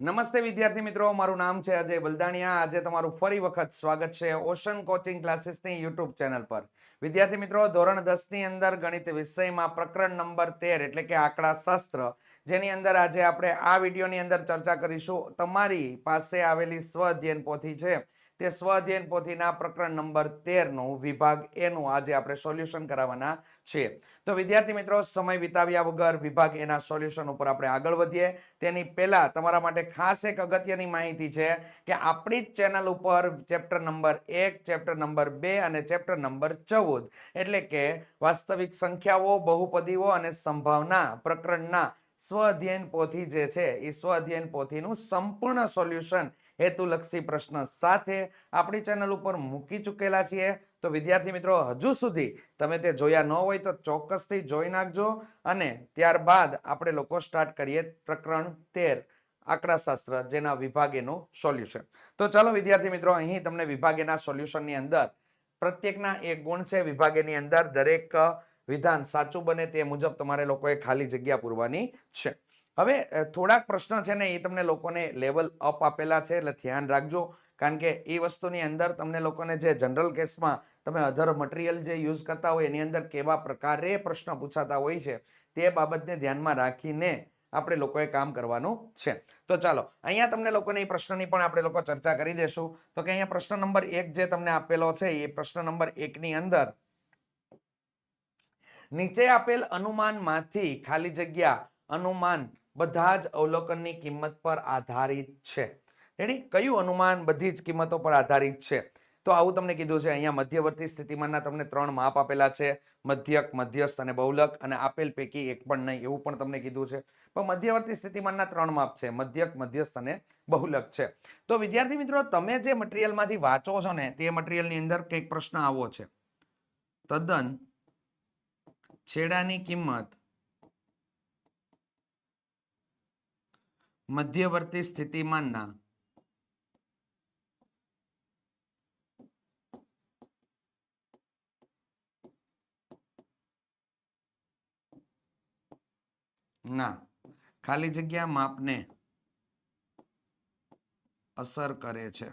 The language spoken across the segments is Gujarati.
નમસ્તે વિદ્યાર્થી મિત્રો, મારું નામ છે અજય બલદાણિયા. આજે તમારું ફરી વખત સ્વાગત છે ઓશન કોચિંગ ક્લાસીસની યુટ્યુબ ચેનલ પર. વિદ્યાર્થી મિત્રો, ધોરણ દસની અંદર ગણિત વિષયમાં પ્રકરણ નંબર તેર એટલે કે આંકડા શાસ્ત્ર, જેની અંદર આજે આપણે આ વિડીયોની અંદર ચર્ચા કરીશું. તમારી પાસે આવેલી સ્વ અધ્યયન પોથી છે. તે સ્વધ્યયન પોથીના પ્રકરણ નંબર તેરનું વિભાગ એનું આજે આપણે સોલ્યુશન કરાવવાના છે. તો વિદ્યાર્થી મિત્રો, સમય વિતાવ્યા વગર વિભાગ એના સોલ્યુશન ઉપર આપણે આગળ વધીએ. તેની પહેલા તમારા માટે ખાસ એક અગત્યની માહિતી છે કે આપણી જ ચેનલ ઉપર ચેપ્ટર નંબર એક, ચેપ્ટર નંબર બે અને ચેપ્ટર નંબર ચૌદ એટલે કે વાસ્તવિક સંખ્યાઓ, બહુપદીઓ અને સંભાવના પ્રકરણના સ્વ અધ્યયન પોથી જે છે, એ સ્વ અધ્યયન પોથીનું સંપૂર્ણ સોલ્યુશન હેતુલક્ષી પ્રશ્ન સાથે આપણી ચેનલ ઉપર મૂકી ચૂકેલા છીએ. તો વિદ્યાર્થી મિત્રો, હજુ સુધી તમે તે જોયા ન હોય તો ચોક્કસથી જોઈ નાખજો અને ત્યારબાદ આપણે લોકો સ્ટાર્ટ કરીએ પ્રકરણ તેર, આંકડાશાસ્ત્ર, જેના વિભાગેનું સોલ્યુશન. તો ચાલો વિદ્યાર્થી મિત્રો, અહીં તમને વિભાગેના સોલ્યુશનની અંદર પ્રત્યેકના એક ગુણ છે, વિભાગેની અંદર દરેક વિધાન સાચું બને તે મુજબ તમારે લોકોએ ખાલી જગ્યા પૂરવાની છે. હવે થોડાક પ્રશ્ન છે ને એ તમને લોકોને લેવલ અપ આપેલા છે, એટલે ધ્યાન રાખજો. કારણ કે એ વસ્તુની અંદર તમને લોકોને જે જનરલ કેસમાં તમે અધર મટીરિયલ જે યુઝ કરતા હોય એની અંદર કેવા પ્રકારે પ્રશ્ન પૂછાતા હોય છે, તે બાબતને ધ્યાનમાં રાખીને આપણે લોકોએ કામ કરવાનું છે. તો ચાલો, અહીંયા તમને લોકોને એ પ્રશ્નની પણ આપણે લોકો ચર્ચા કરી દેશું. તો કે અહીંયા પ્રશ્ન નંબર એક જે તમને આપેલો છે, એ પ્રશ્ન નંબર એકની અંદર નીચે આપેલ અનુમાનમાંથી ખાલી જગ્યા અનુમાન બધા જ અવલોકનની કિંમત પર આધારિત છે. રેડી કયું અનુમાન બધી જ કિંમતો પર આધારિત છે? તો આવું તમને કીધું છે, અહીંયા મધ્યવર્તી સ્થિતિમાનના તમને ત્રણ માપ આપેલા છે, મધ્યક, મધ્યસ્થ અને બહુલક, અને આપેલ પૈકી એક પણ નહીં, એવું પણ તમને કીધું છે. પણ મધ્યવર્તી સ્થિતિમાનના ત્રણ માપ છે, મધ્યક, મધ્યસ્થ અને બહુલક છે. તો વિદ્યાર્થી મિત્રો, તમે જે મટીરિયલમાંથી વાંચો છો ને, તે મટીરિયલની અંદર કંઈક પ્રશ્ન આવો છે. તદ્દન છેડાની કિંમત મધ્યવર્તી સ્થિતિમાનના ના. ખાલી જગ્યા માપને અસર કરે છે.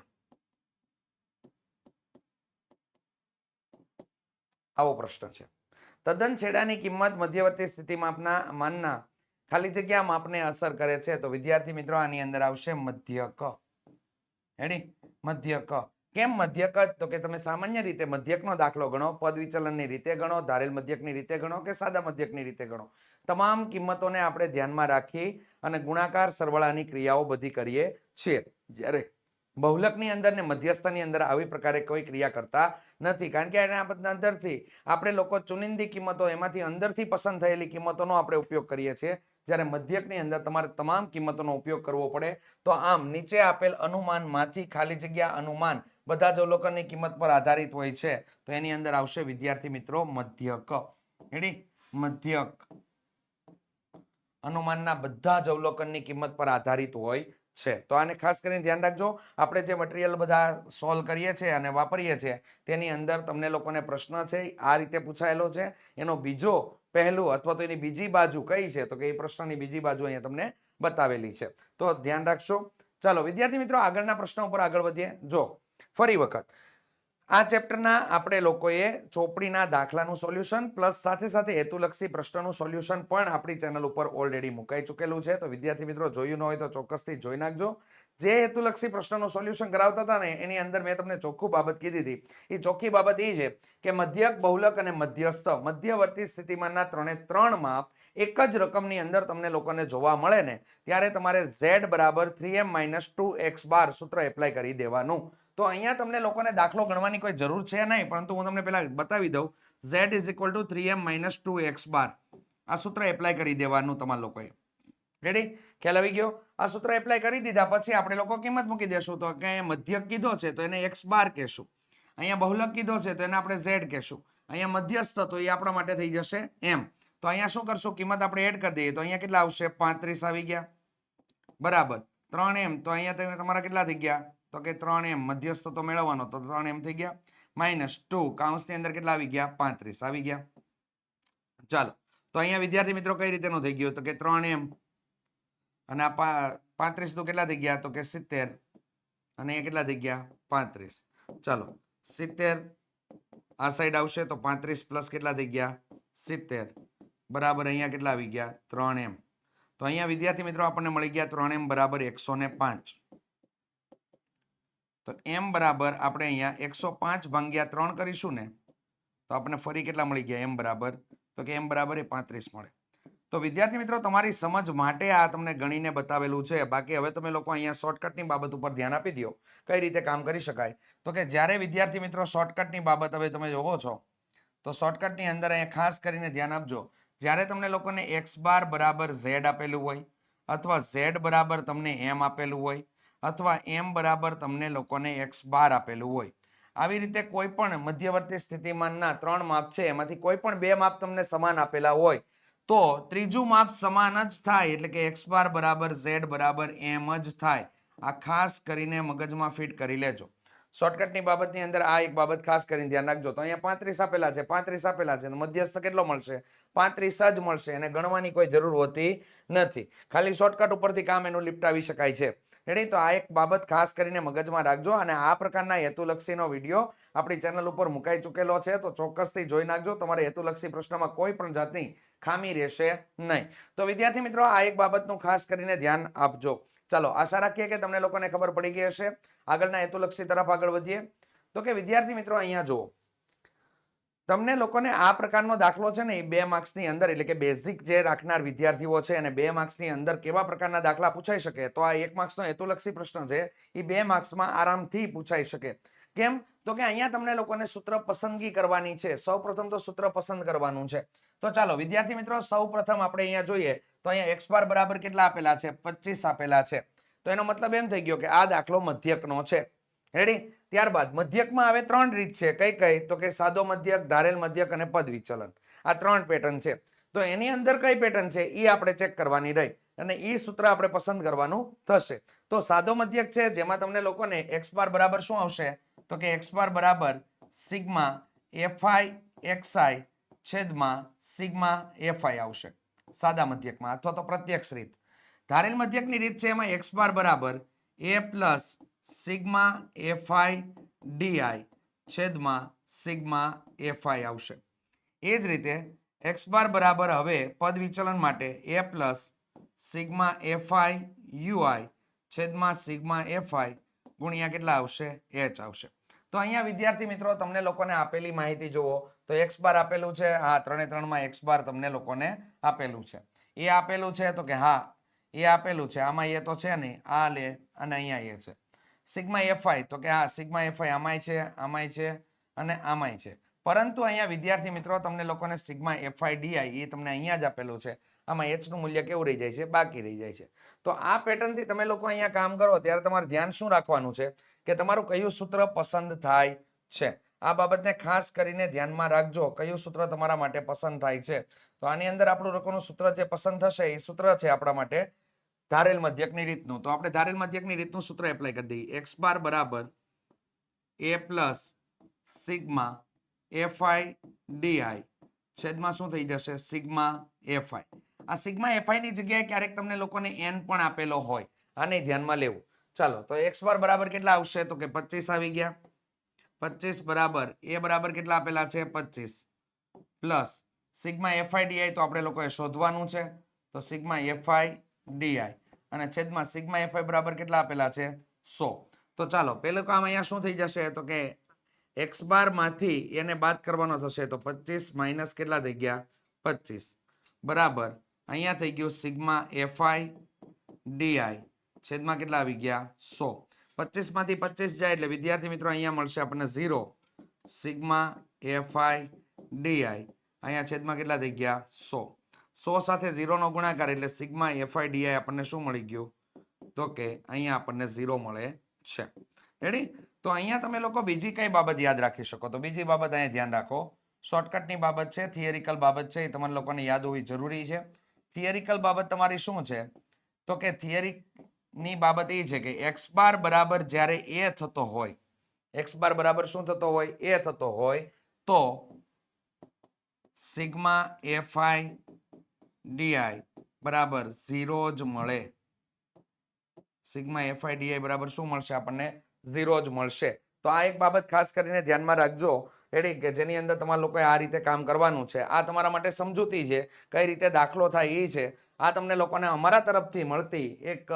આવો પ્રશ્ન છે. તદ્દન છેડાની કિંમત મધ્યવર્તી સ્થિતિ માપના માનના ખાલી જગ્યા માપને અસર કરે છે. તો વિદ્યાર્થી મિત્રો, આની અંદર આવશે મધ્યક. હેડી મધ્યક. કેમ મધ્યક? તો કે તમે સામાન્ય રીતે મધ્યકનો દાખલો ગણો, પદ વિચલનની રીતે ગણો, ધારેલ મધ્યકની રીતે ગણો કે સાદા મધ્યકની રીતે ગણો. તમામ કિંમતોને આપણે ધ્યાનમાં રાખી અને ગુણાકાર સરવાળાની ક્રિયાઓ બધી કરીએ છીએ. જ્યારે બહુલકની અંદર ને મધ્યસ્થની અંદર આવી પ્રકારે કોઈ ક્રિયા કરતા નથી. કારણ કે એના અંદરથી આપણે લોકો ચુનિંદી કિંમતો, એમાંથી અંદરથી પસંદ થયેલી કિંમતોનો આપણે ઉપયોગ કરીએ છીએ. જ્યારે મધ્યકની અંદર તમારે તમામ કિંમતોનો ઉપયોગ કરવો પડે, તો આમ નીચે આપેલ અનુમાનમાંથી ખાલી જગ્યા અનુમાન બધા જ અવલોકનની કિંમત પર આધારિત હોય છે. તો એની અંદર આવશે વિદ્યાર્થી મિત્રો મધ્યક. એડી મધ્યક. અનુમાનના બધા જ અવલોકનની કિંમત પર આધારિત હોય છે. તો આને ખાસ કરીને ધ્યાન રાખજો. આપણે જે મટીરિયલ બધા સોલ્વ કરીએ છીએ અને વાપરીએ છીએ, તેની અંદર તમને લોકોને પ્રશ્ન છે, આ રીતે પૂછાયેલો છે. એનો બીજો પહેલું અથવા તો એની બીજી બાજુ કઈ છે, તો કે એ પ્રશ્નની બીજી બાજુ અહીંયા તમને બતાવેલી છે. તો ધ્યાન રાખશો. ચાલો, વિદ્યાર્થી મિત્રો, આગળના પ્રશ્ન ઉપર આગળ વધીએ. જો, ફરી વખત. આ ચેપ્ટરના આપણે લોકોએ ચોપડીના દાખલાનું સોલ્યુશન પ્લસ સાથે સાથે હેતુલક્ષી પ્રશ્નનું સોલ્યુશન પણ આપણી ચેનલ ઉપર ઓલરેડી મુકાઈ ચૂકેલું છે. તો વિદ્યાર્થી મિત્રો, જોયું ન હોય તો ચોક્કસથી જોઈ નાખજો. જે હેતુલક્ષી પ્રશ્નનું સોલ્યુશન કરાવતા હતા ને, એની અંદર મેં તમને ચોખ્ખું બાબત કીધી હતી. એ ચોખ્ખી બાબત એ છે કે મધ્યક, બહુલક અને મધ્યસ્થ, મધ્યવર્તી સ્થિતિમાનના ત્રણે ત્રણ માપ એક જ રકમની અંદર તમને લોકોને જોવા મળે ને, ત્યારે તમારે ઝેડ બરાબર three M minus two X bar સૂત્ર એપ્લાય કરી દેવાનું. તો અહીંયા તમને લોકોને દાખલો ગણવાની કોઈ જરૂર છે નહીં, પરંતુ હું તમને પહેલાં બતાવી દઉં. Z is equal to three M minus two X bar આ સૂત્ર એપ્લાય કરી દેવાનું તમારા લોકોએ. રેડી ખ્યાલ આવી ગયો? આ સૂત્ર એપ્લાય કરી દીધા પછી આપણે લોકો કિંમત મૂકી દેશું. તો કે મધ્યક કીધો છે, તો એને એક્સ બાર કહેશું. અહીંયા બહુલક કીધો છે, તો એને આપણે ઝેડ કહેશું. અહીંયા મધ્યસ્થ, તો એ આપણા માટે થઈ જશે એમ તો અહીંયા શું કરશું? કિંમત આપણે એડ કરી દઈએ. તો અહીંયા કેટલા આવશે? પાંત્રીસ આવી ગયા. બરાબર. ત્રણ એમ તો અહીંયા તમે તમારા કેટલા થઈ ગયા? તો કે ત્રણ એમ, મધ્યસ્થ તો મેળવવાનો, તો ત્રણ એમ થઈ ગયા. માઇનસ ટુ કાઉન્સની અંદર કેટલા આવી ગયા? પાંત્રીસ આવી ગયા. ચાલો, તો અહીંયા વિદ્યાર્થી મિત્રો કઈ રીતેનું થઈ ગયું? તો કે ત્રણ એમ. અને આ પાંત્રીસ તો કેટલા થઈ ગયા? તો કે સિત્તેર. અને એ કેટલા થઈ ગયા? પાંત્રીસ. ચાલો, સિત્તેર આ સાઈડ આવશે તો પાંત્રીસ પ્લસ કેટલા થઈ ગયા? સિત્તેર. બરાબર અહીંયા કેટલા આવી ગયા? ત્રણ એમ. તો અહીંયા વિદ્યાર્થી મિત્રો આપણને મળી ગયા ત્રણ એમ બરાબર એકસો ને પાંચ. તો એમ બરાબર આપણે અહીંયા એકસો પાંચ ભાંગ્યા ત્રણ કરીશું ને, તો આપણને ફરી કેટલા મળી ગયા? એમ બરાબર. તો કે એમ બરાબર એ પાંત્રીસ મળે. તો વિદ્યાર્થી મિત્રો, તમારી સમજ માટે આ તમને ગણીને બતાવેલું છે. બાકી હવે તમે લોકો અહીંયા શોર્ટકટની બાબત ઉપર ધ્યાન આપી દો. કઈ રીતે કામ કરી શકાય? તો કે જ્યારે વિદ્યાર્થી મિત્રો શોર્ટકટની બાબત હવે તમે જોવો છો, તો શોર્ટકટની અંદર અહીંયા ખાસ કરીને ધ્યાન આપજો. જ્યારે તમને લોકોને એક્સ બાર બરાબર ઝેડ આપેલું હોય, અથવા ઝેડ બરાબર તમને એમ આપેલું હોય અથવા એમ બરાબર તમને લોકોને એક્સ બાર આપેલું હોય. આવી રીતે કોઈ પણ મધ્યવર્તી સ્થિતિમાનના ત્રણ માપ છે, એમાંથી કોઈ પણ બે માપ તમને સમાન આપેલા હોય, તો ત્રીજું માપ સમાન જ થાય, એટલે કે એક્સ બાર બરાબર ઝેડ બરાબર એમ જ થાય. આ ખાસ કરીને મગજમાં ફિટ કરી લેજો. શોર્ટકટની બાબતની અંદર આ એક બાબત ખાસ કરીને ધ્યાન રાખજો. તો અહીંયા પાંત્રીસ આપેલા છે, પાંત્રીસ આપેલા છે મધ્યસ્થ કેટલો મળશે? પાંત્રીસ જ મળશે, એને ગણવાની કોઈ જરૂર હોતી નથી. ખાલી શોર્ટકટ ઉપરથી કામ એનું લિપટાવી શકાય છે. રેડી? તો આ એક બાબત ખાસ કરીને મગજમાં રાખજો અને આ પ્રકારના હેતુલક્ષીનો વીડિયો આપણી ચેનલ ઉપર મુકાઈ ચૂકેલો છે, તો ચોક્કસથી જોઈ નાખજો. તમારે હેતુલક્ષી પ્રશ્નમાં કોઈ પણ જાતની ખામી રહેશે નહીં. તો વિદ્યાર્થી મિત્રો, આ એક બાબતનું ખાસ કરીને ધ્યાન આપજો. ચાલો, આશા રાખીએ કે તમને લોકોને ખબર પડી ગઈ હશે. આગળના હેતુલક્ષી તરફ આગળ વધીએ. તો કે વિદ્યાર્થી મિત્રો, અહીંયા જુઓ. તમને લોકોને આ પ્રકારનો દાખલો છે ને એ બે માર્ક્સની અંદર, એટલે કે બેઝિક જે રાખનાર વિદ્યાર્થીઓ છે અને બે માર્ક્સની અંદર કેવા પ્રકારના દાખલા પૂછાઈ શકે? તો આ એક માર્ક્સનો હેતુલક્ષી પ્રશ્ન છે. એ બે માર્ક્સમાં આરામથી પૂછાઈ શકે. કેમ? તો કે અહીંયા તમને લોકોને સૂત્ર પસંદગી કરવાની છે. સૌપ્રથમ તો સૂત્ર પસંદ કરવાનું છે. તો ચાલો, વિદ્યાર્થી મિત્રો સૌપ્રથમ આપણે અહીંયા જોઈએ તો અહીંયા એક્સ બાર બરાબર કેટલા આપેલા છે? પચીસ આપેલા છે. તો એનો મતલબ એમ થઈ ગયો કે આ દાખલો મધ્યકનો છે. રેડી ત્યારબાદ મધ્યકમાં આવે ત્રણ રીત છે. કઈ કઈ? તો કે સાદો મધ્યક, ધારેલ મધ્યક અને પદ વિચલન આ ત્રણ પેટર્ન છે. તો એની અંદર કઈ પેટર્ન છે? એ આપણે ચેક કરવાની રહી. અને એ સૂત્ર આપણે પસંદ કરવાનું થશે. તો સાદો મધ્યક છે, જેમાં તમને લોકોને એક્સ બાર બરાબર શું આવશે? તો કે એક્સ બાર બરાબર sigma F I X I છેદમાં સિગ્મા એફઆઈ આવશે. સાદા મધ્યકમાં. અથવા તો પ્રત્યક્ષ રીત. ધારેલ મધ્યકની રીત છે એમાં એક્સ બાર બરાબર A plus sigma FI DI છેદમાં સિગ્મા એફઆઈ આવશે. એ જ રીતે એક્સ બાર બરાબર હવે પદ વિચલન માટે A plus sigma FI UI છેદમાં સિગ્મા એફઆઈ ગુણ્યા કેટલા આવશે? એચ આવશે. તો અહીંયા વિદ્યાર્થી મિત્રો, તમને લોકોને આપેલી માહિતી જુઓ. તો એક્સ બાર આપેલું છે. હા ત્રણે ત્રણમાં એક્સ બાર તમને લોકોને આપેલું છે. એ આપેલું છે તો કે હા, એ આપેલું છે. આમાં એ તો છે નહીં. આ લે અને અહીંયા એ છે. સિગ્મા એફઆઈ તો કે હા, સિગ્મા એફઆઈ આમાંય છે આમાંય છે અને આમાંય છે. પરંતુ અહીંયા વિદ્યાર્થી મિત્રો, તમને લોકોને સિગ્મા એફઆઈ ડીઆઈ એ તમને અહીંયા જ આપેલું છે. આમાં એચનું મૂલ્ય કેવું રહી જાય છે? બાકી રહી જાય છે. તો આ પેટર્નથી તમે લોકો અહીંયા કામ કરો, ત્યારે તમારે ધ્યાન શું રાખવાનું છે? કે તમારું કયું સૂત્ર પસંદ થાય છે? આ બાબતને ખાસ કરીને ધ્યાનમાં રાખજો, કયું સૂત્ર તમારા માટે પસંદ થાય છે. તો આની અંદર આપણું લોકોનું સૂત્ર જે પસંદ થશે, એ સૂત્ર છે આપણા માટે ધારેલ મધ્યકની રીતનું. તો આપણે ધારેલ મધ્યકની રીતનું સૂત્ર એપ્લાય કરી દઈએ. એક્સ બાર બરાબર A plus sigma FI DI છેદમાં શું થઈ જશે? સિગ્મા એફઆઈ આ સિગ્મા એફઆઈ ની જગ્યાએ ક્યારેક તમને લોકોને એન પણ આપેલો હોય. અને ધ્યાનમાં લેવું. ચાલો, તો એક્સ બાર બરાબર કેટલા આવશે? તો કે પચીસ આવી ગયા. પચીસ બરાબર એ બરાબર કેટલા આપેલા છે? પચીસ. પ્લસ સિગ્મા એફઆઈ ડીઆઈ તો આપણે લોકોએ શોધવાનું છે. તો સિગ્મા એફઆઈ ડીઆઈ અને છેદમાં સિગ્મા એફઆઈ બરાબર કેટલા આપેલા છે? સો. તો ચાલો પેલું કામ અહીંયા શું થઈ જશે? તો કે એક્સ બારમાંથી એને બાદ કરવાનો થશે તો પચીસ માઇનસ કેટલા થઈ ગયા? પચીસ. બરાબર. અહીંયા થઈ ગયું સિગ્મા એફઆઈ ડીઆઈ છેદમાં કેટલા આવી ગયા? સો. પચીસમાંથી પચીસ જાય એટલે વિદ્યાર્થી મિત્રો અહીંયા મળશે આપણને ઝીરો. સિગ્મા એફઆઈ ડીઆઈ અહીંયા છેદમાં કેટલા થઈ ગયા? સો. સો સાથે ઝીરોનો ગુણાકાર એટલે સિગ્મા એફઆઈ ડીઆઈ આપણને શું મળી ગયું? તો કે અહીંયા આપણને ઝીરો મળે છે. રેડી તો અહીંયા તમે લોકો બીજી કઈ બાબત યાદ રાખી શકો? તો બીજી બાબત અહીંયા ધ્યાન રાખો. શોર્ટકટની બાબત છે થિયરિકલ બાબત છે, એ તમારે લોકોને યાદ હોવી જરૂરી છે. થિયરિકલ બાબત તમારી શું છે? તો કે થિયરીની બાબત એ છે કે એક્સ બાર બરાબર જ્યારે એ થતો હોય એક્સ બાર બરાબર શું થતો હોય? એ થતો હોય, તો સિગ્મા એફઆઈ ડીઆઈ બરાબર, ઝીરો જ મળે. સિગ્મા એફઆઈ ડીઆઈ બરાબર શું મળશે આપણને? ઝીરો જ મળશે. તો આ એક બાબત ખાસ કરીને ધ્યાનમાં રાખજો. રેડી કે જેની અંદર તમારા લોકોએ આ રીતે કામ કરવાનું છે. આ તમારા માટે સમજૂતી છે. કઈ રીતે દાખલો થાય એ છે. આ તમને લોકોને અમારા તરફથી મળતી એક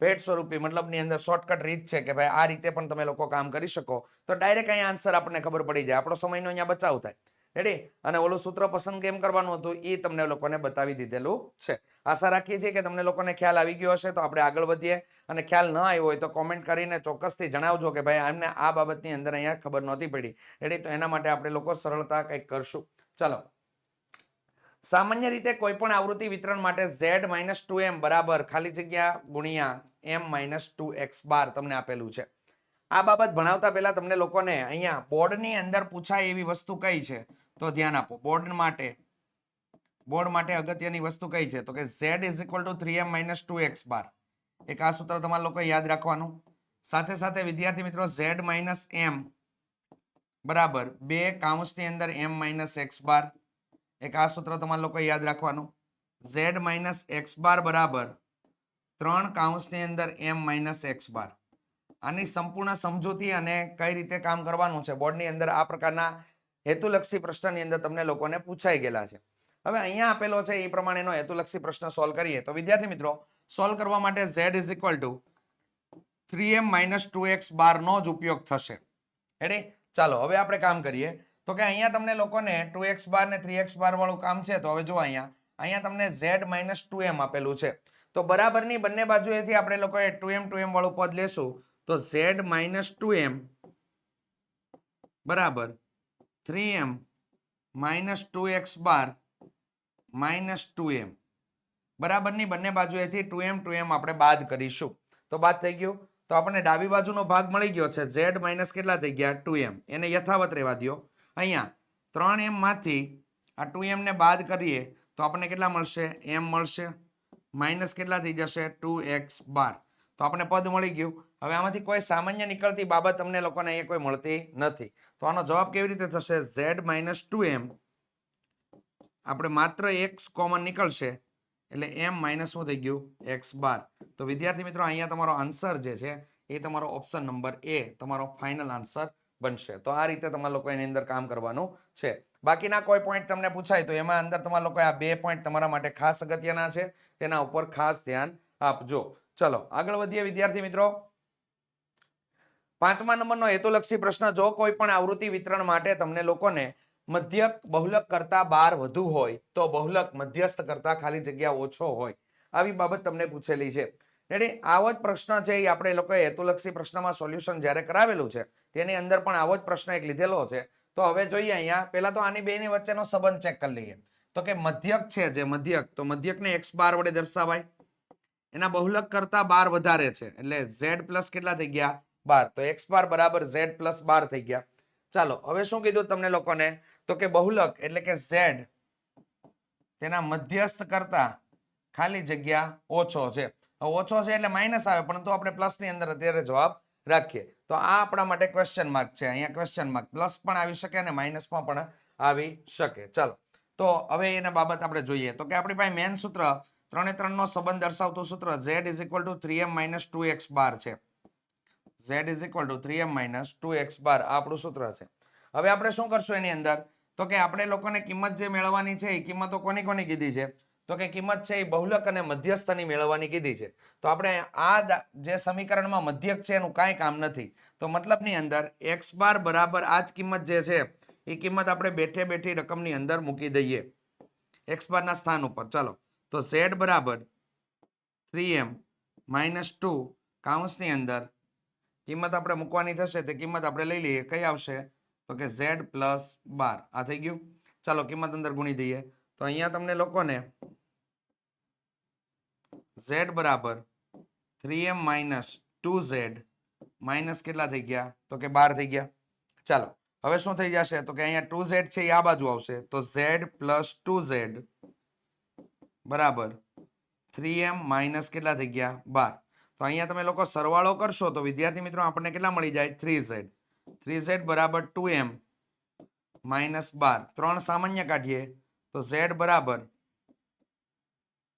ભેટ સ્વરૂપી મતલબની અંદર શોર્ટકટ રીત છે કે ભાઈ આ રીતે પણ તમે લોકો કામ કરી શકો. તો ડાયરેક્ટ અહીંયા આન્સર આપણને ખબર પડી જાય. આપણો સમયનો અહીંયા બચાવ થાય. રેડી અને ઓલું સૂત્ર પસંદ કેમ કરવાનું હતું? એ તમને લોકોને બતાવી દીધેલું છે. આશા રાખીએ છીએ કે તમને લોકોને ખ્યાલ આવી ગયો હશે, તો આપણે આગળ વધીએ. અને ખ્યાલ ન આવ્યો હોય તો કોમેન્ટ કરીને ચોક્કસથી જણાવજો કે ભાઈ અમને આ બાબતની અંદર અહીંયા ખબર નહોતી પડી. રેડી તો એના માટે આપણે લોકો સરળતા કંઈક કરશું. ચાલો. સામાન્ય રીતે કોઈ પણ આવૃત્તિ વિતરણ માટે ઝેડ માઇનસ ટુ એમ બરાબર ખાલી જગ્યા ગુણ્યા M minus two X bar તમને આપેલું છે. આ બાબત ભણાવતા પહેલા તમને લોકોને અહીંયા બોર્ડની અંદર પૂછાય એવી વસ્તુ કઈ છે? તો ધ્યાન આપો. બોર્ડ માટે બોર્ડ માટે અગત્યની વસ્તુ કઈ છે? તો કે Z is equal to three M minus two X bar એક આ સૂત્ર તમારે લોકો યાદ રાખવાનું. સાથે સાથે વિદ્યાર્થી મિત્રો ઝેડ માઇનસ એમ બરાબર, બે કાઉન્સની અંદર એમ માઇનસ એક્સ બાર એક આ સૂત્ર તમારે લોકો યાદ રાખવાનું. ઝેડ માઇનસ એક્સ બાર બરાબર, ત્રણ કાઉન્સની અંદર એમ માઇનસ એક્સ બાર આની સંપૂર્ણ સમજૂતી અને કઈ રીતે કામ કરવાનું છે? બોર્ડની અંદર આ પ્રકારના હેતુલક્ષી પ્રશ્નની અંદર તમને લોકોને પૂછાઈ ગયેલા છે. હવે અહીંયા આપેલો છે એ પ્રમાણેનો હેતુલક્ષી પ્રશ્ન સોલ્વ કરીએ. તો વિદ્યાર્થી મિત્રો સોલ્વ કરવા માટે Z is equal to three M minus two X બારનો જ ઉપયોગ થશે. એટલે ચાલો, હવે આપણે કામ કરીએ. તો કે અહીંયા તમને લોકોને ટુ એક્સ બાર ને થ્રી એક્સ બાર વાળું કામ છે, તો હવે જો અહીંયા. અહીંયા તમને ઝેડ માઇનસ ટુ એમ આપેલું છે. તો બરાબરની બંને બાજુએથી આપણે લોકોએ ટુ એમ ટુ એમ વાળું પદ લેશું. તો ઝેડ માઇનસ ટુ એમ બરાબર three M minus two X bar minus two M. બરાબરની બંને બાજુએથી ટુ એમ ટુ એમ આપણે બાદ કરીશું. તો બાદ થઈ ગયું. તો આપણને ડાબી બાજુનો ભાગ મળી ગયો છે. ઝેડ માઇનસ કેટલા થઈ ગયા? Two M. એને યથાવત રહેવા દો અહીંયા ત્રણ એમમાંથી આ ટુ એમને બાદ કરીએ તો આપણને કેટલા મળશે? એમ મળશે. માઇનસ કેટલા થઈ જશે? Two X bar. તો આપણને પદ મળી ગયું. હવે આમાંથી કોઈ સામાન્ય નીકળતી બાબત તમને લોકોને અહીંયા કોઈ મળતી નથી. તો આનો જવાબ કેવી રીતે થશે? ઝેડ માઇનસ ટુ એમ આપણે માત્ર એક્સ કોમન નીકળશે. એટલે એમ માઇનસ શું થઈ ગયું? એક્સ બાર તો વિદ્યાર્થી મિત્રો, અહીંયા તમારો આન્સર જે છે, એ તમારો ઓપ્શન નંબર એ તમારો ફાઇનલ આન્સર બનશે. તો આ રીતે તમારા લોકો એની અંદર કામ કરવાનું છે. બાકીના કોઈ પોઈન્ટ તમને પૂછાય તો એમાં અંદર તમારા લોકો આ બે પોઈન્ટ તમારા માટે ખાસ અગત્યના છે. તેના ઉપર ખાસ ધ્યાન આપજો. ચલો, આગળ વધીએ વિદ્યાર્થી મિત્રો. પાંચમા નંબરનો હેતુલક્ષી પ્રશ્ન, જો કોઈ પણ આવૃત્તિ વિતરણ માટે તમને લોકોને મધ્યક બહુલક કરતા બાર વધુ હોય, તો બહુલક મધ્યસ્થ કરતા ખાલી જગ્યા ઓછો હોય. આવી બાબત તમને પૂછેલી છે. એટલે આવો જ પ્રશ્ન છે, એ આપણે લોકોએ હેતુલક્ષી પ્રશ્નમાં સોલ્યુશન જ્યારે કરાવેલું છે, તેની અંદર પણ આવો જ પ્રશ્ન એક લીધેલો છે. તો હવે જોઈએ અહીંયા, પહેલા તો આની બેની વચ્ચેનો સંબંધ ચેક કરી લઈએ. તો કે મધ્યક છે જે મધ્યક, તો મધ્યકને એક્સ બાર વડે દર્શાવાય. એના બહુલક કરતા બાર વધારે છે. એટલે ઝેડ પ્લસ કેટલા થઈ ગયા? બાર. તો એક્સ બાર બરાબર ઝેડ પ્લસ બાર થઈ ગયા. ચાલો, હવે શું કીધું તમને લોકોને? તો કે બહુલક એટલે કે ઝેડ તેના મધ્યસ્થ કરતા ખાલી જગ્યા ઓછો છે. ઓછો છે એટલે માઇનસ આવે, પરંતુ આપણે પ્લસની અંદર અત્યારે જવાબ રાખીએ. તો આ આપણા માટે ક્વેશ્ચન માર્ક છે. અહીંયા ક્વેશ્ચન માર્ક પ્લસ પણ આવી શકે અને માઇનસમાં પણ આવી શકે. ચાલો, તો હવે એના બાબત આપણે જોઈએ. તો કે આપણી પાસે મેન સૂત્ર ત્રણે ત્રણનો સંબંધ દર્શાવતું સૂત્ર Z is equal to three M minus two X bar છે. Z is equal to three M minus two X bar આ આપણું સૂત્ર છે. હવે આપણે શું કરશું એની અંદર? તો કે આપણે લોકોને કિંમત જે મેળવવાની છે એ કિંમતો કોની કોની કીધી છે? તો કે કિંમત છે એ બહુલક અને મધ્યસ્થની મેળવવાની કીધી છે. તો આપણે આ જે સમીકરણમાં મધ્યક છે એનું કાંઈ કામ નથી. તો મતલબની અંદર એક્સ બાર બરાબર આ જ કિંમત જે છે, એ કિંમત આપણે બેઠે બેઠી રકમની અંદર મૂકી દઈએ. એક્સ બારના સ્થાન ઉપર. ચાલો. તો ઝેડ બરાબર થ્રી એમ માઇનસ ટુ કાઉન્સની અંદર કિંમત આપણે મૂકવાની થશે તે કિંમત આપણે લઈ લઈએ. કઈ આવશે? તો કે ઝેડ પ્લસ બાર. આ થઈ ગયું. ચાલો કિંમત અંદર ગુણી દઈએ. તો અહીંયા તમને લોકોને ઝેડ બરાબર three M minus two Z minus કેટલા થઈ ગયા? તો કે બાર થઈ ગયા. ચાલો, હવે શું થઈ જશે? તો કે અહીંયા ટુ ઝેડ છે એ આ બાજુ આવશે. તો ઝેડ પ્લસ ટુ ઝેડ બરાબર. થ્રી એમ માઇનસ કેટલા થઈ ગયા? બાર. તો અહીંયા તમે લોકો સરવાળો કરશો તો વિદ્યાર્થી મિત્રો આપણને કેટલા મળી જાય? થ્રી ઝેડ થ્રી ઝેડ બરાબર ટુ એમ માઇનસ બાર. ત્રણ સામાન્ય કાઢીએ તો ઝેડ બરાબર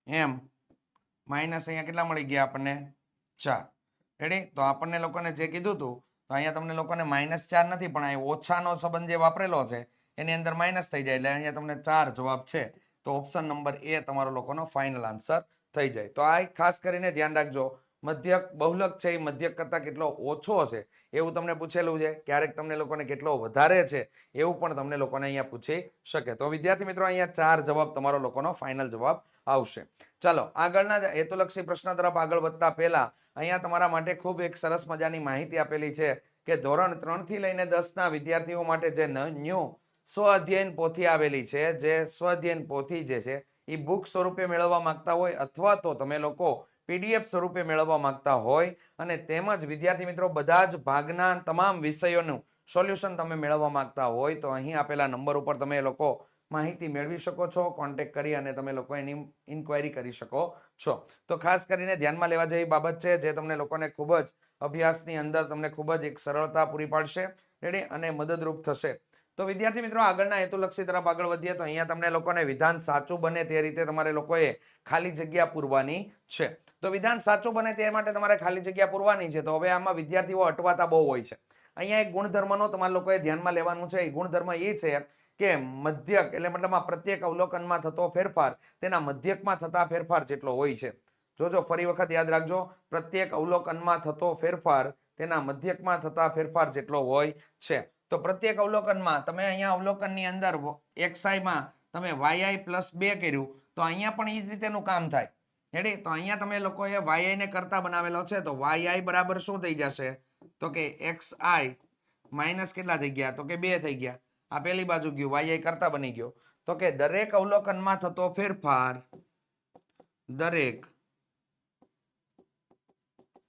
એમ માઇનસ અહીંયા કેટલા મળી ગયા આપણને? ચાર. રેડી તો આપણને લોકોને જે કીધું હતું તો અહીંયા તમને લોકોને માઇનસ ચાર નથી, પણ અહીં ઓછાનો સંબંધ જે વાપરેલો છે, એની અંદર માઇનસ થઈ જાય એટલે અહીંયા તમને ચાર જવાબ છે. તો ઓપ્શન નંબર એ તમારો લોકોનો ફાઇનલ આન્સર થઈ જાય. તો આ ખાસ કરીને ધ્યાન રાખજો. મધ્યક, બહુલક છે એ મધ્યક કરતાં કેટલો ઓછો છે એવું તમને પૂછેલું છે. ક્યારેક તમને લોકોને કેટલો વધારે છે એવું પણ તમને લોકોને અહીંયા પૂછી શકે. તો વિદ્યાર્થી મિત્રો, અહીંયા ચાર જવાબ તમારો લોકોનો ફાઇનલ જવાબ આવશે. ચાલો, આગળના હેતુલક્ષી પ્રશ્ન તરફ આગળ વધતા પહેલા અહીંયા તમારા માટે ખૂબ એક સરસ મજાની માહિતી આપેલી છે કે ધોરણ ત્રણથી લઈને દસના વિદ્યાર્થીઓ માટે જે ન્યૂ સ્વ અધ્યયન પોથી આવેલી છે. જે સ્વ અધ્યયન પોથી જે છે એ બુક સ્વરૂપે મેળવવા માંગતા હોય અથવા તો તમે લોકો પીડીએફ સ્વરૂપે મેળવવા માંગતા હોય અને તેમજ વિદ્યાર્થી મિત્રો બધા જ ભાગના તમામ વિષયોનું સોલ્યુશન તમે મેળવવા માંગતા હોય તો અહીં આપેલા નંબર ઉપર તમે લોકો માહિતી મેળવી શકો છો કોન્ટેક કરી અને તમે લોકો એની ઇન્ક્વાયરી કરી શકો છો. તો ખાસ કરીને ધ્યાનમાં લેવા જેવી બાબત છે, જે તમને લોકોને ખૂબ જ અભ્યાસની અંદર તમને ખૂબ જ એક સરળતા પૂરી પાડશે, રેડી અને મદદરૂપ થશે. તો વિદ્યાર્થી મિત્રો, આગળના હેતુલક્ષી તરફ આગળ વધીએ તો અહીંયા તમને લોકોને વિધાન સાચું બને તે રીતે તમારે લોકોએ ખાલી જગ્યા પૂરવાની છે. તો વિધાન સાચું બને તે માટે તમારે ખાલી જગ્યા પૂરવાની છે. તો હવે આમાં વિદ્યાર્થીઓ અટવાતા બહુ હોય છે. અહીંયા એક ગુણધર્મનો તમારે લોકોએ ધ્યાનમાં લેવાનું છે. એ ગુણધર્મ એ છે કે મધ્યક, એટલે મતલબ પ્રત્યેક અવલોકનમાં થતો ફેરફાર, તેના મધ્યકમાં થતા ફેરફાર જેટલો હોય છે. જોજો, ફરી વખત યાદ રાખજો, પ્રત્યેક અવલોકનમાં થતો ફેરફાર તેના મધ્યકમાં થતા ફેરફાર જેટલો હોય છે. તો પ્રત્યેક અવલોકનમાં તમે અહીંયા અવલોકનની અંદર એક્સઆઈમાં તમે વાયઆઈ પ્લસ બે કર્યું, તો અહીંયા પણ એ જ રીતેનું કામ થાય. હેડી તો અહીંયા તમે લોકોએ વાયઆઈને કરતા બનાવેલો છે, તો વાયઆઈ બરાબર શું થઈ જશે? તો કે એક્સ આઈ માઇનસ કેટલા થઈ ગયા? તો કે બે થઈ ગયા. આ પેલી બાજુ ગયું વાયઆઈ કરતા બની ગયો. તો કે દરેક અવલોકનમાં થતો ફેરફાર, દરેક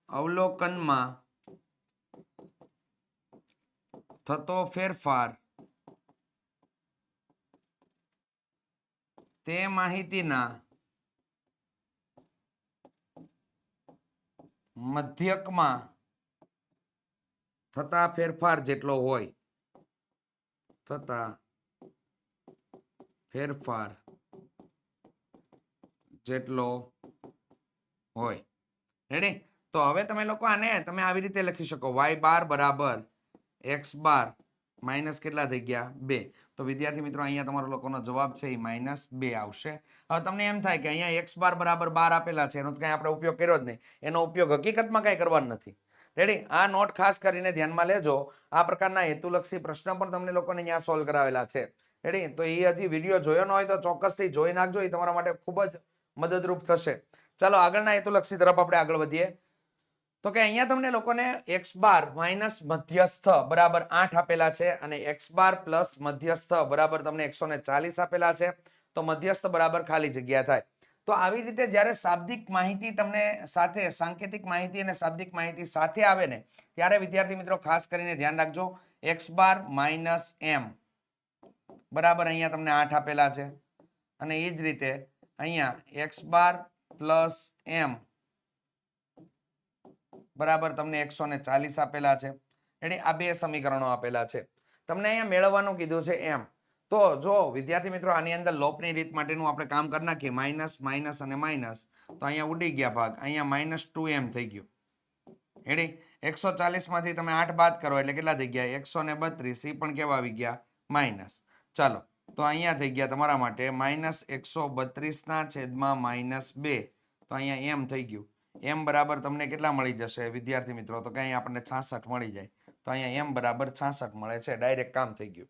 અવલોકનમાં થતો ફેરફાર તે માહિતીના મધ્યકમાં થતા ફેરફાર જેટલો હોય થતા ફેરફાર જેટલો હોય રેડી તો હવે તમે લોકો આને તમે આવી રીતે લખી શકો. વાય બાર બરાબર. એક્સ બાર માઇનસ કેટલા થઈ ગયા? બે. તો વિદ્યાર્થી મિત્રો, અહીંયા તમારો લોકોનો જવાબ છે એ માઇનસ બે આવશે. હવે તમને એમ થાય કે અહીંયા એક્સ બાર બરાબર બાર આપેલા છે, એનો તો કાંઈ આપણે ઉપયોગ કર્યો જ નહીં. એનો ઉપયોગ હકીકતમાં કાંઈ કરવાનો નથી. રેડી આ નોટ ખાસ કરીને ધ્યાનમાં લેજો. આ પ્રકારના હેતુલક્ષી પ્રશ્ન પણ તમને લોકોને અહીંયા સોલ્વ કરાવેલા છે. રેડી તો એ હજી વીડિયો જોયો ન હોય તો ચોક્કસથી જોઈ નાખજો. એ તમારા માટે ખૂબ જ મદદરૂપ થશે. ચાલો આગળના હેતુલક્ષી તરફ આપણે આગળ વધીએ. તો કે અહીંયા તમને લોકોને એક્સ બાર માઇનસ મધ્યસ્થ બરાબર આઠ આપેલા છે અને એક્સ બાર પ્લસ મધ્યસ્થ બરાબર તમને એકસો ચાલીસ આપેલા છે. તો મધ્યસ્થ બરાબર ખાલી જગ્યા થાય. તો આવી રીતે જ્યારે શાબ્દિક માહિતી તમને સાથે સાંકેતિક માહિતી અને શાબ્દિક માહિતી સાથે આવે ને, ત્યારે વિદ્યાર્થી મિત્રો ખાસ કરીને ધ્યાન રાખજો, એક્સ બાર માઇનસ એમ બરાબર અહીંયા તમને આઠ આપેલા છે. અને એ જ રીતે અહીંયા એક્સ બાર પ્લસ એમ બરાબર તમને એકસો ને ચાલીસ આપેલા છે. એટલે આ બે સમીકરણો આપેલા છે. તમને અહીંયા મેળવવાનું કીધું છે એમ. તો જો વિદ્યાર્થી મિત્રો, આની અંદર લોપની રીત માટેનું આપણે કામ કરી નાખીએ માઇનસ માઇનસ અને માઇનસ તો અહીંયા ઉડી ગયા ભાગ. અહીંયા માઇનસ ટુ એમ થઈ ગયું. એડી એકસો ચાલીસમાંથી તમે આઠ બાદ કરો એટલે કેટલા થઈ ગયા? એકસો ને બત્રીસ. એ પણ કેવા આવી ગયા? માઇનસ ચાલો, તો અહીંયા થઈ ગયા તમારા માટે. માઇનસ એકસો બત્રીસના છેદમાં માઇનસ બે. તો અહીંયા એમ થઈ ગયું. એમ બરાબર તમને કેટલા મળી જશે? વિદ્યાર્થી મિત્રો, તો અહીંયા આપણને છાસઠ મળી જાય. તો અહીંયા એમ બરાબર છાસઠ મળે છે. ડાયરેક્ટ કામ થઈ ગયું.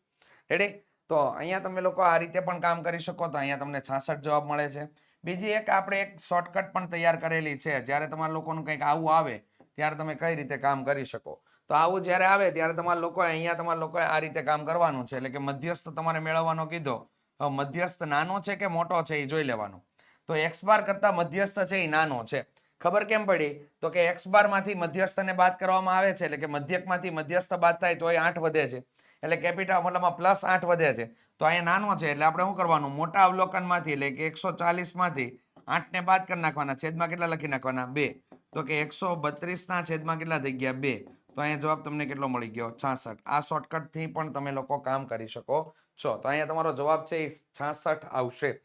રેડી તો અહીંયા તમે લોકો આ રીતે પણ કામ કરી શકો. તો અહીંયા તમને છાસઠ જવાબ મળે છે. બીજી એક આપણે એક શોર્ટકટ પણ તૈયાર કરેલી છે. જ્યારે તમારા લોકોનું કંઈક આવું આવે, ત્યારે તમે કઈ રીતે કામ કરી શકો? તો આવું જ્યારે આવે, ત્યારે તમારા લોકોએ અહીંયા તમારા લોકોએ આ રીતે કામ કરવાનું છે. એટલે કે મધ્યસ્થ તમારે મેળવવાનો કીધો. મધ્યસ્થ નાનો છે કે મોટો છે એ જોઈ લેવાનું. તો એક્સ બાર કરતાં મધ્યસ્થ છે એ નાનો છે. ખબર કેમ પડી? તો કે એક્સ બારમાંથી મધ્યસ્થને બાદ કરવામાં આવે છે, એટલે કે મધ્યકમાંથી મધ્યસ્થ બાદ થાય તો એ આઠ વધે છે. એટલે કેપિટલ મતલબમાં પ્લસ આઠ વધે છે. તો અહીંયા નાનો છે, એટલે આપણે શું કરવાનું? મોટા અવલોકનમાંથી, એટલે કે એકસો ચાલીસમાંથી આઠને બાદ કરી નાખવાના. છેદમાં કેટલા લખી નાખવાના? બે. તો કે એકસો બત્રીસના છેદમાં કેટલા થઈ ગયા? બે. તો અહીંયા જવાબ તમને કેટલો મળી ગયો? છાસઠ. આ શોર્ટકટથી પણ તમે લોકો કામ કરી શકો છો. તો અહીંયા તમારો જવાબ છે એ છાસઠ આવશે.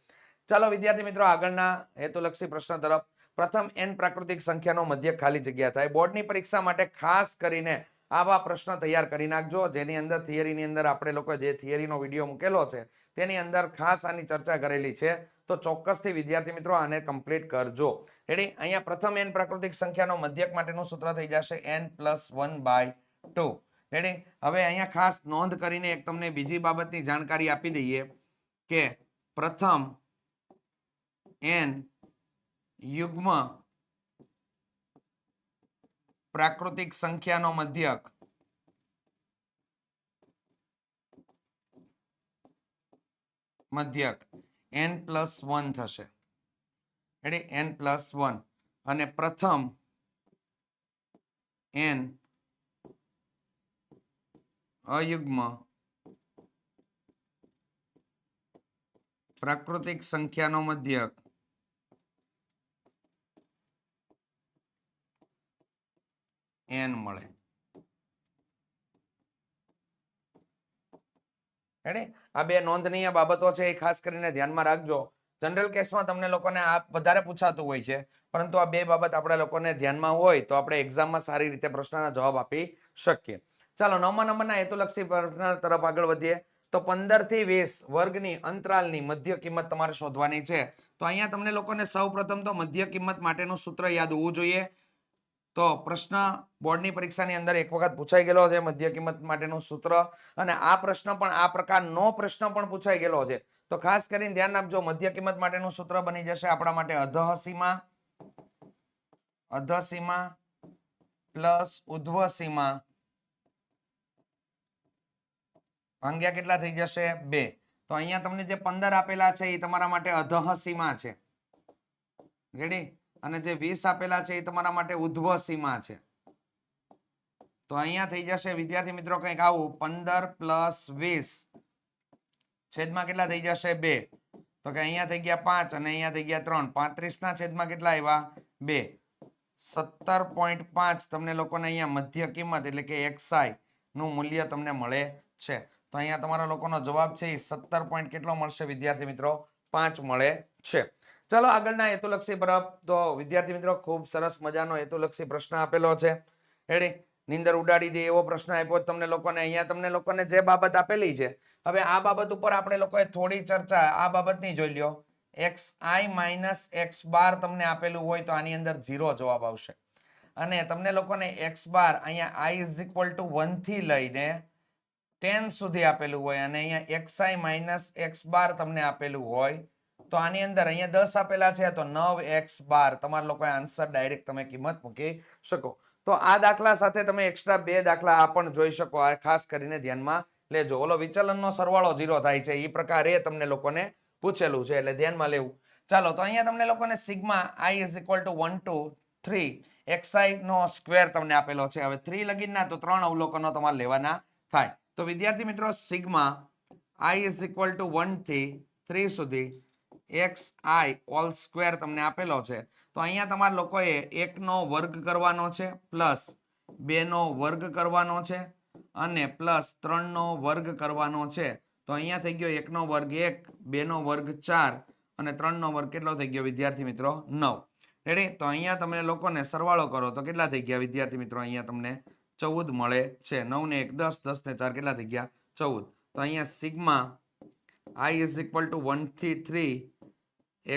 ચાલો વિદ્યાર્થી મિત્રો, આગળના હેતુલક્ષી પ્રશ્ન તરફ. પ્રથમ એન પ્રાકૃતિક સંખ્યાનો મધ્ય ખાલી જગ્યા થાય. બોર્ડની પરીક્ષા માટે ખાસ કરીને આવા પ્રશ્ન તૈયાર કરી નાખજો. જેની અંદર થિયરીની અંદર આપણે લોકો જે થિયરીનો વીડિયો મૂકેલો છે, તેની અંદર ખાસ આની ચર્ચા કરેલી છે. તો ચોક્કસથી વિદ્યાર્થી મિત્રો, આને કમ્પ્લીટ કરજો. રેડી અહીંયા પ્રથમ એન પ્રાકૃતિક સંખ્યાનો મધ્યક માટેનું સૂત્ર થઈ જશે N plus one by two ready હવે અહીંયા ખાસ નોંધ કરીને એક તમને બીજી બાબતની જાણકારી આપી દઈએ કે પ્રથમ એન યુગ્મ પ્રાકૃતિક સંખ્યાનો મધ્યક. મધ્યક. એન પ્લસ વન થશે. એટલે એન પ્લસ વન. અને પ્રથમ એન અયુગ્મ પ્રાકૃતિક સંખ્યાનો મધ્યક. N મળે. આ બે નોંધનીય બાબતો છે એ ખાસ કરીને ધ્યાનમાં રાખજો. જનરલ કેસમાં તમને લોકોને આ વધારે પૂછાતું હોય છે, પરંતુ આ બે બાબત આપણા લોકોને ધ્યાનમાં હોય તો આપણે એક્ઝામમાં સારી રીતે પ્રશ્નના જવાબ આપી શકીએ. ચાલો, નવમા નંબરના હેતુલક્ષી પ્રશ્ન તરફ આગળ વધીએ. તો પંદરથી વીસ વર્ગની અંતરાલની મધ્ય કિંમત તમારે શોધવાની છે. તો અહીંયા તમને લોકોને સૌપ્રથમ તો મધ્ય કિંમત માટેનું સૂત્ર યાદ હોવું જોઈએ. તો પ્રશ્ન બોર્ડની પરીક્ષાની અંદર એક વખત પૂછાઈ ગયેલો છે, મધ્ય કિંમત માટેનું સૂત્ર. અને આ પ્રશ્ન પણ, આ પ્રકારનો પ્રશ્ન પણ પૂછાઈ ગયેલો છે. તો ખાસ કરીને ધ્યાન આપજો, મધ્ય કિંમત માટેનું સૂત્ર બની જશે આપણા માટે અધહસીમા સીમા પ્લસ ઉધ્વ સીમા ભાંગ્યા કેટલા થઈ જશે? બે. તો અહીંયા તમને જે પંદર આપેલા છે, એ તમારા માટે અધહસીમા છે. રેડી અને જે વીસ આપેલા છે એ તમારા માટે ઉદ્ભવ સીમા છે. તો અહીંયા થઈ જશે, વિદ્યાર્થી મિત્રો, કંઈક આવું, પંદર પ્લસ વીસ. છેદમાં કેટલા થઈ જશે? બે. તો કે અહીંયા થઈ ગયા પાંચ અને અહીંયા થઈ ગયા ત્રણ. પાંત્રીસ ના છેદમાં કેટલા આવ્યા? બે. સત્તર પોઈન્ટ પાંચ તમને લોકોને અહીંયા મધ્ય કિંમત એટલે કે એક્સઆઈ નું મૂલ્ય તમને મળે છે. તો અહીંયા તમારા લોકોનો જવાબ છે, એ સત્તર પોઈન્ટ કેટલો મળશે? વિદ્યાર્થી મિત્રો, પાંચ મળે છે. ચલો આગળના હેતુલક્ષી તરફ તો વિદ્યાર્થી મિત્રો, ખૂબ સરસ મજાનો હેતુલક્ષી પ્રશ્ન આપેલો છે. હેડી નીંદર ઉડાડી દે એવો પ્રશ્ન આપ્યો તમને લોકોને. અહીંયા તમને લોકોને જે બાબત આપેલી છે, હવે આ બાબત ઉપર આપણે લોકોએ થોડી ચર્ચા આ બાબતની જોઈ લ્યો. X I minus X bar તમને આપેલું હોય તો આની અંદર ઝીરો જવાબ આવશે. અને તમને લોકોને એક્સ બાર અહીંયા આઈ ઇઝ ઇક્વલ ટુ વનથી લઈને ટેન સુધી આપેલું હોય અને અહીંયા X I minus X bar તમને આપેલું હોય તો આની અંદર અહીંયા દસ આપેલા છે, તો નવ એક્સ બાર. તમારા લોકોએ આન્સર ડાયરેક્ટ તમે કિંમત મૂકી શકો. તો આ દાખલા સાથે તમે એક્સ્ટ્રા બે દાખલા આ પણ જોઈ શકો. આ ખાસ કરીને ધ્યાનમાં લેજો. ઓલો વિચલનનો સરવાળો ઝીરો થાય છે. એ પ્રકારે તમને લોકોને પૂછેલું છે. એટલે ધ્યાનમાં લેવું. ચાલો, તો અહીંયા તમને લોકોને sigma I is equal to one two three XI no square તમને આપેલો છે. હવે થ્રી લગીના તો ત્રણ અવલોકનો તમારે લેવાના થાય. તો વિદ્યાર્થી મિત્રો, sigma I is equal to વનથી three સુધી એક્સ આઈ ઓલ સ્ક્વેર તમને આપેલો છે. તો અહીંયા તમારા લોકોએ એકનો વર્ગ કરવાનો છે, પ્લસ બેનો વર્ગ કરવાનો છે, અને પ્લસ ત્રણનો વર્ગ કરવાનો છે. તો અહીંયા થઈ ગયો એકનો વર્ગ એક, બેનો વર્ગ ચાર, અને ત્રણનો વર્ગ કેટલો થઈ ગયો વિદ્યાર્થી મિત્રો? નવ. રેડી તો અહીંયા તમે લોકોને સરવાળો કરો તો કેટલા થઈ ગયા વિદ્યાર્થી મિત્રો? અહીંયા તમને ચૌદ મળે છે. નવ ને એક, દસ દસ ને ચાર કેટલા થઈ ગયા? ચૌદ. તો અહીંયા sigma I is equal to વનથી three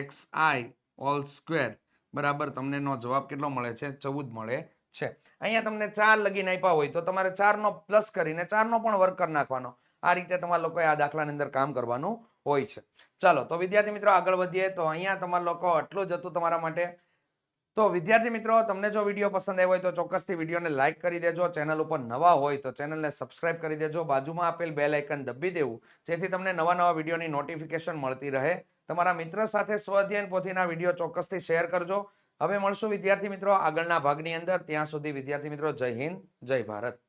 X I all square. બરાબર? તમને નો જવાબ કેટલો મળે છે? ચૌદ મળે છે. અહીંયા તમને ચાર લગીને આપ્યા હોય તો તમારે ચારનો પ્લસ કરીને ચારનો પણ વર્ક કરી નાખવાનો. આ રીતે તમારા લોકોએ આ દાખલાની અંદર કામ કરવાનું હોય છે. ચાલો, તો વિદ્યાર્થી મિત્રો આગળ વધીએ. તો અહીંયા તમારા લોકો આટલું જ હતું તમારા માટે. તો વિદ્યાર્થી મિત્રો, તમને જો વીડિયો પસંદ આવ્યો હોય તો ચોક્કસથી વિડીયોને લાઇક કરી દેજો. ચેનલ ઉપર નવા હોય તો ચેનલને સબસ્ક્રાઇબ કરી દેજો. બાજુમાં આપેલ બેલ આઇકન દબી દેવું. જેથી તમને નવા નવા વિડીયોની નોટિફિકેશન મળતી રહે. તમારા મિત્ર સાથે સ્વઅધ્યયન પોથીના વીડિયો ચોક્કસથી શેર કરજો. હવે મળશું વિદ્યાર્થી મિત્રો આગળના ભાગની અંદર. ત્યાં સુધી વિદ્યાર્થી મિત્રો જય હિન્દ, જય ભારત.